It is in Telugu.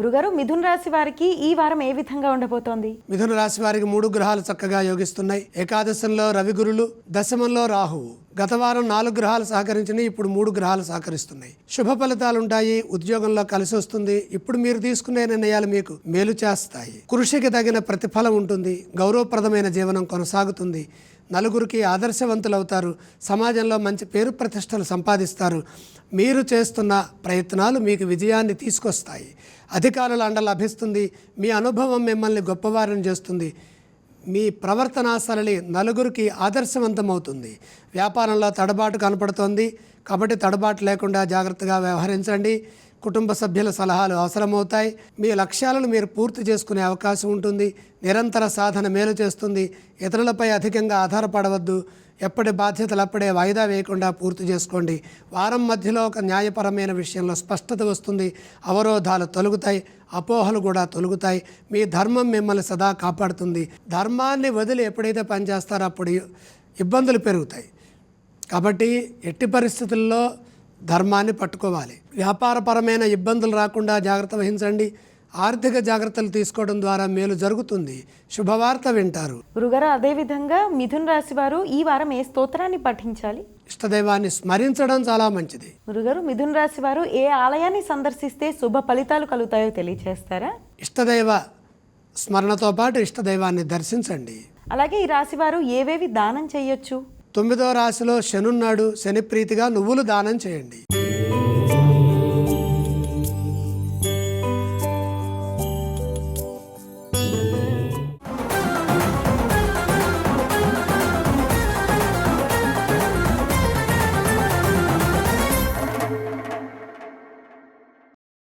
గురుగారు మిథున్ రాశి వారికి ఈ వారం ఏ విధంగా ఉండబోతోంది? మిథున రాశి వారికి మూడు గ్రహాలు చక్కగా యోగిస్తున్నాయి. ఏకాదశంలో రవి గురులు దశమంలో రాహువు. గత వారం నాలుగు గ్రహాలు సహకరించినాయి ఇప్పుడు మూడు గ్రహాలు సహకరిస్తున్నాయి. శుభ ఫలితాలు ఉంటాయి ఉద్యోగంలో కలిసి వస్తుంది. ఇప్పుడు మీరు తీసుకునే నిర్ణయాలు మీకు మేలు చేస్తాయి. కృషికి తగిన ప్రతిఫలం ఉంటుంది. గౌరవప్రదమైన జీవనం కొనసాగుతుంది. నలుగురికి ఆదర్శవంతులవుతారు. సమాజంలో మంచి పేరు ప్రతిష్టలు సంపాదిస్తారు. మీరు చేస్తున్న ప్రయత్నాలు మీకు విజయాన్ని తీసుకొస్తాయి. అధికారుల అండ లభిస్తుంది. మీ అనుభవం మిమ్మల్ని గొప్పవారిని చేస్తుంది. మీ ప్రవర్తన సరళి నలుగురికి ఆదర్శవంతమవుతుంది. వ్యాపారంలో తడబాటు కనపడుతోంది. కాబట్టి తడబాటు లేకుండా జాగ్రత్తగా వ్యవహరించండి. కుటుంబ సభ్యుల సలహాలు అవసరమవుతాయి. మీ లక్ష్యాలను మీరు పూర్తి చేసుకునే అవకాశం ఉంటుంది. నిరంతర సాధన మేలు చేస్తుంది. ఇతరులపై అధికంగా ఆధారపడవద్దు. ఎప్పటి బాధ్యతలు అప్పుడే వాయిదా వేయకుండా పూర్తి చేసుకోండి. వారం మధ్యలో ఒక న్యాయపరమైన విషయంలో స్పష్టత వస్తుంది. అవరోధాలు తొలగుతాయి. అపోహలు కూడా తొలగుతాయి. మీ ధర్మం మిమ్మల్ని సదా కాపాడుతుంది. ధర్మాన్ని వదిలి ఎప్పుడైతే పనిచేస్తారో అప్పుడు ఇబ్బందులు పెరుగుతాయి. కాబట్టి ఎట్టి పరిస్థితుల్లో ధర్మాన్ని పట్టుకోవాలి. వ్యాపారపరమైన ఇబ్బందులు రాకుండా జాగ్రత్త వహించండి. ఆర్థిక జాగ్రత్తలు తీసుకోవడం ద్వారా మేలు జరుగుతుంది. శుభవార్త వింటారు. గురుగారు అదే విధంగా మిథున్ రాశి వారు ఈ వారం ఏ స్తోత్రాన్ని పఠించాలి? ఇష్టదైవాన్ని స్మరించడం చాలా మంచిది. గురుగారు మిథున్ రాశి వారు ఏ ఆలయాన్ని సందర్శిస్తే శుభ ఫలితాలు కలుగుతాయో తెలియచేస్తారా? ఇష్టదైవ స్మరణతో పాటు ఇష్టదైవాన్ని దర్శించండి. అలాగే ఈ రాశి వారు ఏవేవి దానం చేయొచ్చు? తొమ్మిదో రాశిలో శనున్నాడు శని ప్రీతిగా నువ్వులు దానం చేయండి.